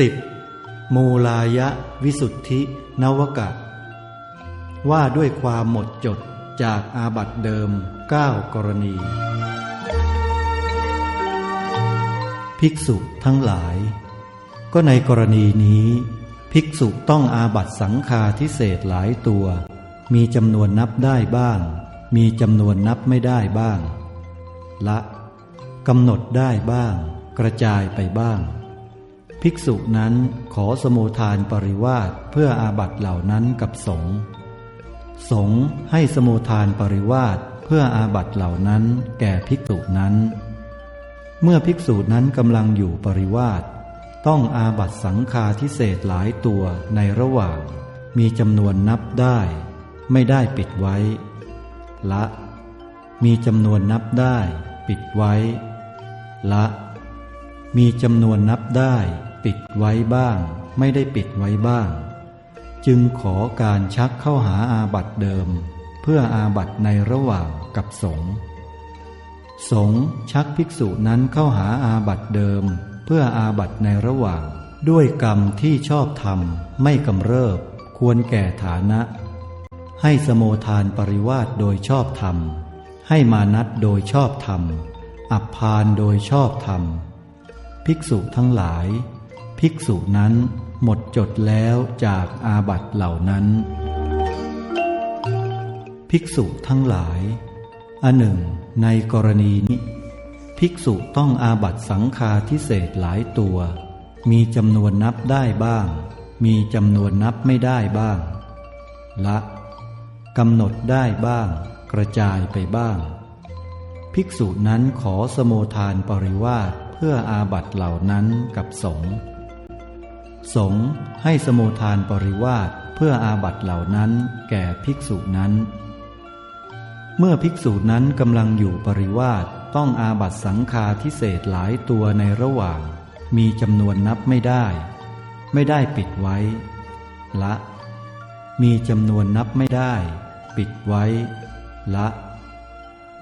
10. มูลายะวิสุทธินวกะ ว่าด้วยความหมดจดจากอาบัตเดิม 9 กรณี ภิกษุทั้งหลาย ก็ในกรณีนี้ ภิกษุต้องอาบัตสังฆาทิเศษหลายตัว มีจำนวนนับได้บ้าง มีจำนวนนับไม่ได้บ้าง ละกำหนดได้บ้าง กระจายไปบ้าง ภิกษุนั้นขอสมุทานปริวาสเพื่ออาบัตเหล่านั้นกับสงฆ์สงฆ์ให้สมุทานปริวาสเพื่ออาบัตเหล่านั้นแก่ภิกษุนั้น เมื่อภิกษุนั้นกำลังอยู่ปริวาสต้องอาบัตสังฆาทิเศษหลายตัวในระหว่าง มีจำนวนนับได้ ไม่ได้ปิดไว้ ละ มีจำนวนนับได้ ปิดไว้ ละ มีจำนวนนับได้ ปิดไว้บ้าง ไม่ได้ปิดไว้บ้าง จึงขอการชักเข้าหาอาบัตเดิม เพื่ออาบัตในระหว่างกับสงฆ์สงฆ์ชักภิกษุนั้นเข้าหาอาบัตเดิม เพื่ออาบัตในระหว่าง ด้วยกรรมที่ชอบธรรมไม่กำเริบ ควรแก่ฐานะ ให้สโมทานปริวาสโดยชอบธรรม ให้มานัดโดยชอบธรรม อับพานโดยชอบธรรม ภิกษุทั้งหลาย ภิกษุนั้นหมดจดแล้วจากอาบัตเหล่านั้น ภิกษุทั้งหลาย อันหนึ่ง ในกรณีนี้ ภิกษุต้องอาบัตสังฆาทิเศษหลายตัว มีจำนวนนับได้บ้าง มีจำนวนนับไม่ได้บ้าง ละกำหนดได้บ้าง กระจายไปบ้าง ภิกษุนั้นขอสโมทานปริวาสเพื่ออาบัตเหล่านั้นกับสงฆ์ สงฆ์ให้สโมทานปริวาสเพื่ออาบัตเหล่านั้นแก่ภิกษุนั้น เมื่อภิกษุนั้นกำลังอยู่ปริวาสต้องอาบัตสังฆาทิเศษหลายตัวในระหว่าง มีจำนวนนับไม่ได้ ไม่ได้ปิดไว้ ละ มีจำนวนนับไม่ได้ ปิดไว้ ละ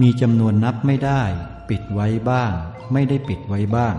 มีจำนวนนับไม่ได้ ปิดไว้บ้าง ไม่ได้ปิดไว้บ้าง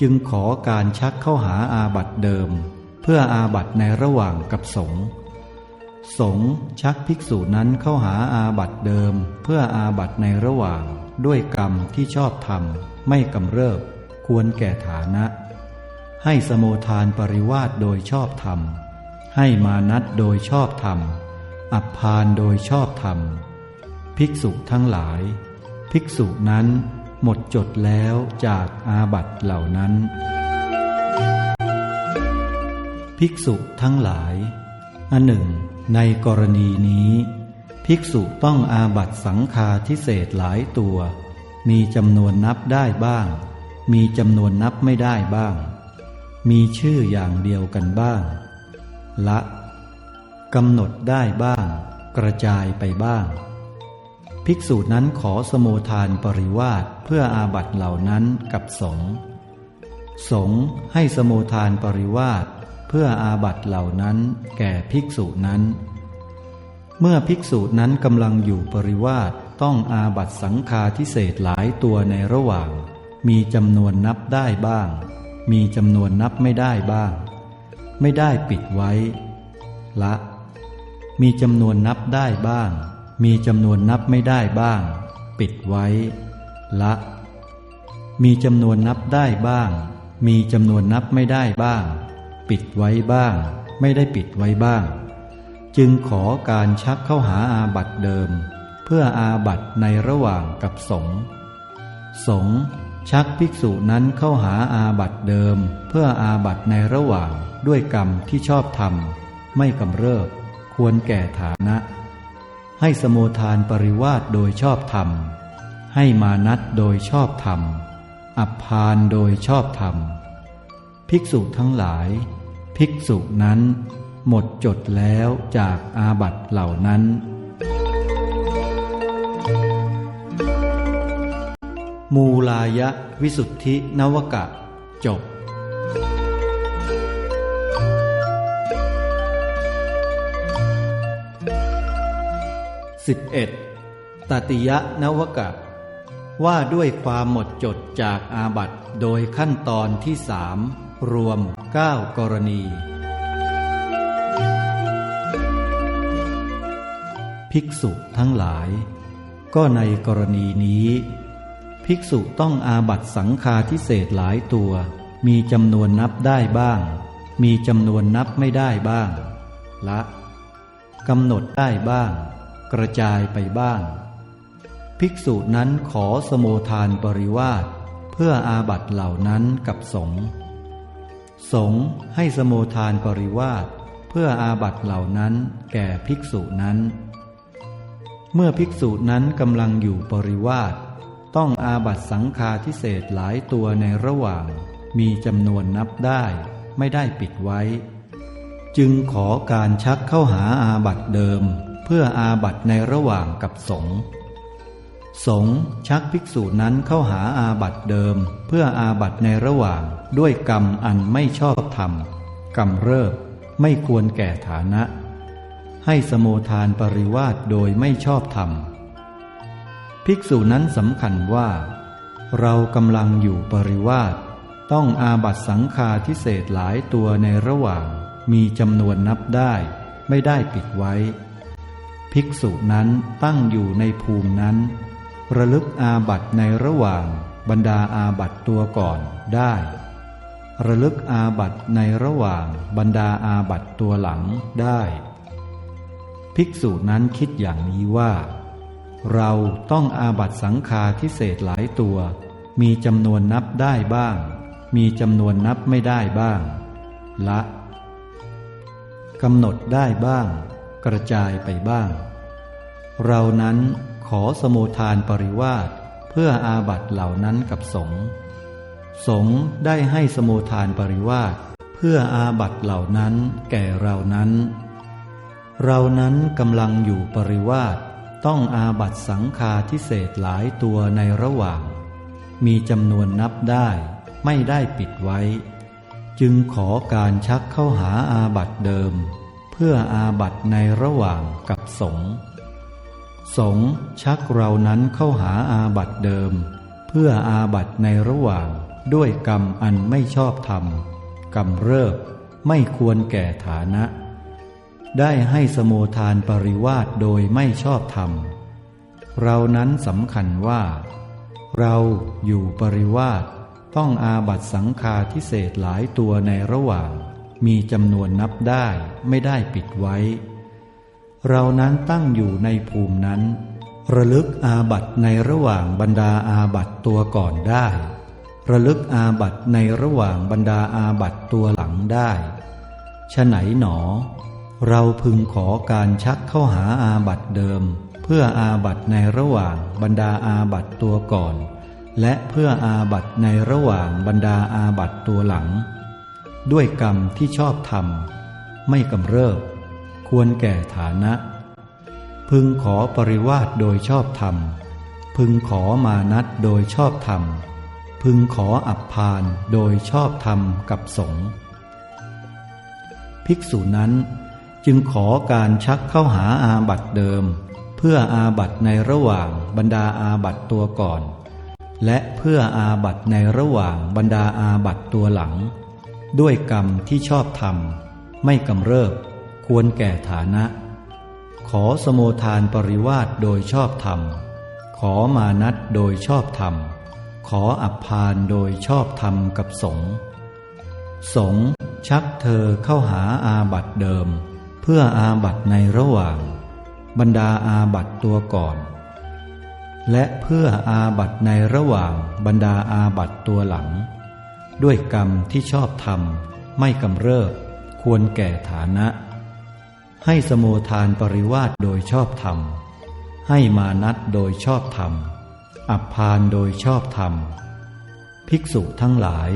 จึงขอการชักเข้าหาอาบัตเดิม เพื่ออาบัตในระหว่างกับสงฆ์สงฆ์ชักภิกษุนั้นเข้าหาอาบัตเดิม เพื่ออาบัตในระหว่าง ด้วยกรรมที่ชอบธรรมไม่กำเริบ ควรแก่ฐานะ ให้สโมทานปริวาสโดยชอบธรรม ให้มานัดโดยชอบธรรม อับพานโดยชอบธรรม ภิกษุทั้งหลาย ภิกษุนั้น หมดจดแล้วจากอาบัตเหล่านั้น ภิกษุทั้งหลาย อันหนึ่ง ในกรณีนี้ ภิกษุต้องอาบัตสังฆาทิเศษหลายตัว มีจำนวนนับได้บ้าง มีจำนวนนับไม่ได้บ้าง มีชื่ออย่างเดียวกันบ้าง ละกำหนดได้บ้าง กระจายไปบ้าง ภิกษุนั้นขอสโมทานปริวาสเพื่ออาบัตเหล่านั้นกับสงฆ์สงฆ์ให้สโมทานปริวาสเพื่ออาบัตเหล่านั้นแก่ภิกษุนั้น เมื่อภิกษุนั้นกำลังอยู่ปริวาสต้องอาบัตสังฆาทิเศษหลายตัวในระหว่าง มีจำนวนนับได้บ้าง มีจำนวนนับไม่ได้บ้าง ไม่ได้ปิดไว้ ละ มีจำนวนนับได้บ้าง มีจำนวนนับไม่ได้บ้าง ปิดไว้ ละ มีจำนวนนับได้บ้าง มีจำนวนนับไม่ได้บ้าง ปิดไว้บ้าง ไม่ได้ปิดไว้บ้าง จึงขอการชักเข้าหาอาบัตเดิม เพื่ออาบัตในระหว่างกับสงสงชักภิกษุนั้นเข้าหาอาบัตเดิม เพื่ออาบัตในระหว่างด้วยกรรมที่ชอบธรรมไม่กำเริบ ควรแก่ฐานะ ให้สโมทานปริวาสโดยชอบธรรม ให้มานัดโดยชอบธรรม อับพานโดยชอบธรรม ภิกษุทั้งหลาย ภิกษุนั้น หมดจดแล้วจากอาบัตเหล่านั้น มูลายะวิสุทธินวกะ จบ 11. ตติยนวกะว่าด้วยความหมดจดจากอาบัตโดยขั้นตอนที่สามรวม 9 กรณี ภิกษุทั้งหลาย ก็ในกรณีนี้ ภิกษุต้องอาบัตสังฆาทิเศษหลายตัว มีจำนวนนับได้บ้าง มีจำนวนนับไม่ได้บ้าง ละกำหนดได้บ้าง กระจายไปบ้าง ภิกษุนั้นขอสโมทานปริวาสเพื่ออาบัตเหล่านั้นกับสงฆ์สงฆ์ให้สโมทานปริวาสเพื่ออาบัตเหล่านั้นแก่ภิกษุนั้น เมื่อภิกษุนั้นกำลังอยู่ปริวาสต้องอาบัตสังฆาทิเศษหลายตัวในระหว่าง มีจำนวนนับได้ไม่ได้ปิดไว้ จึงขอการชักเข้าหาอาบัตเดิม เพื่ออาบัตในระหว่างกับสงฆ์สงฆ์ชักภิกษุนั้นเข้าหาอาบัตเดิม เพื่ออาบัตในระหว่างด้วยกรรมอันไม่ชอบธรรมกรรมเริบไม่ควรแก่ฐานะ ให้สโมทานปริวาสโดยไม่ชอบธรรม ภิกษุนั้นสำคัญว่า เรากำลังอยู่ปริวาสต้องอาบัตสังฆาทิเศษหลายตัวในระหว่างมีจำนวนนับได้ ไม่ได้ปิดไว้ ภิกษุนั้นตั้งอยู่ในภูมินั้น ระลึกอาบัตในระหว่างบรรดาอาบัตตัวก่อนได้ ระลึกอาบัตในระหว่างบรรดาอาบัตตัวหลังได้ ภิกษุนั้นคิดอย่างนี้ว่า เราต้องอาบัตสังฆาทิเศษหลายตัว มีจำนวนนับได้บ้าง มีจำนวนนับไม่ได้บ้าง ละกำหนดได้บ้าง กระจายไปบ้าง เรานั้นขอสมุทานปริวาสเพื่ออาบัตเหล่านั้นกับสงฆ์สงฆ์ได้ให้สมุทานปริวาสเพื่ออาบัตเหล่านั้นแก่เรานั้น เรานั้นกำลังอยู่ปริวาสต้องอาบัตสังฆาทิเศษหลายตัวในระหว่าง มีจำนวนนับได้ไม่ได้ปิดไว้ จึงขอการชักเข้าหาอาบัตเดิม พื่ออาบัตในระหว่างกับสงสงชักเรานั้นเข้าหาอาบัตเดิม เพื่ออาบัตในระหว่างด้วยกรรมอันไม่ชอบธรรม กรรมเริบไม่ควรแก่ฐานะ ได้ให้สโมทานปริวาสโดยไม่ชอบธรรม เรานั้นสำคัญว่า เราอยู่ปริวาสต้องอาบัตสังฆาทิเศษหลายตัวในระหว่าง มีจำนวนนับได้ไม่ได้ปิดไว้ เรานั้นตั้งอยู่ในภูมินั้น ระลึกอาบัตในระหว่างบรรดาอาบัตตัวก่อนได้ ระลึกอาบัตในระหว่างบรรดาอาบัตตัวหลังได้ฉไหนหนอ เราพึงขอการชักเข้าหาอาบัตเดิม เพื่ออาบัตในระหว่างบรรดาอาบัตตัวก่อน และเพื่ออาบัตในระหว่างบรรดาอาบัตตัวหลัง ด้วยกรรมที่ชอบธรรมไม่กำเริบ ควรแก่ฐานะ พึงขอปริวาสโดยชอบธรรม พึงขอมานัดโดยชอบธรรม พึงขออับพานโดยชอบธรรมกับสงฆ์ภิกษุนั้นจึงขอการชักเข้าหาอาบัตเดิม เพื่ออาบัตในระหว่างบรรดาอาบัตตัวก่อน และเพื่ออาบัตในระหว่างบรรดาอาบัตตัวหลัง ด้วยกรรมที่ชอบธรรมไม่กำเริบ ควรแก่ฐานะ ขอสโมทานปริวาสโดยชอบธรรม ขอมานัดโดยชอบธรรม ขออับพานโดยชอบธรรมกับสงฆ์สงฆ์ชักเธอเข้าหาอาบัตเดิม เพื่ออาบัตในระหว่าง บรรดาอาบัตตัวก่อน และเพื่ออาบัตในระหว่างบรรดาอาบัตตัวหลัง ด้วยกรรมที่ชอบธรรมไม่กำเริบ ควรแก่ฐานะ ให้สโมทานปริวาสโดยชอบธรรม ให้มานัดโดยชอบธรรม อับพานโดยชอบธรรม ภิกษุทั้งหลาย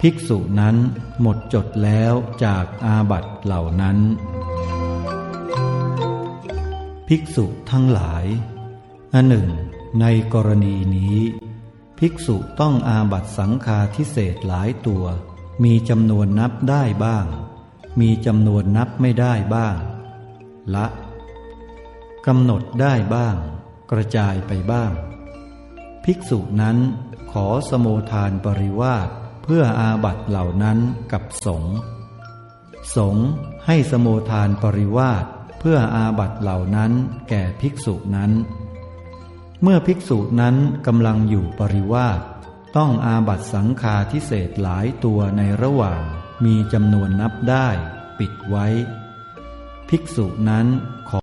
ภิกษุนั้นหมดจดแล้วจากอาบัตเหล่านั้น ภิกษุทั้งหลายอันหนึ่ง ในกรณีนี้ ภิกษุต้องอาบัตสังฆาทิเศษหลายตัว มีจำนวนนับได้บ้าง มีจำนวนนับไม่ได้บ้าง ละกำหนดได้บ้าง กระจายไปบ้าง ภิกษุนั้นขอสโมทานปริวาสเพื่ออาบัตเหล่านั้นกับสงฆ์สงให้สโมทานปริวาสเพื่ออาบัตเหล่านั้นแก่ภิกษุนั้น เมื่อภิกษุนั้นกำลังอยู่ปริวาสต้องอาบัตสังฆาทิเศษหลายตัวในระหว่างมีจำนวนนับได้ ปิดไว้ ภิกษุนั้นขอ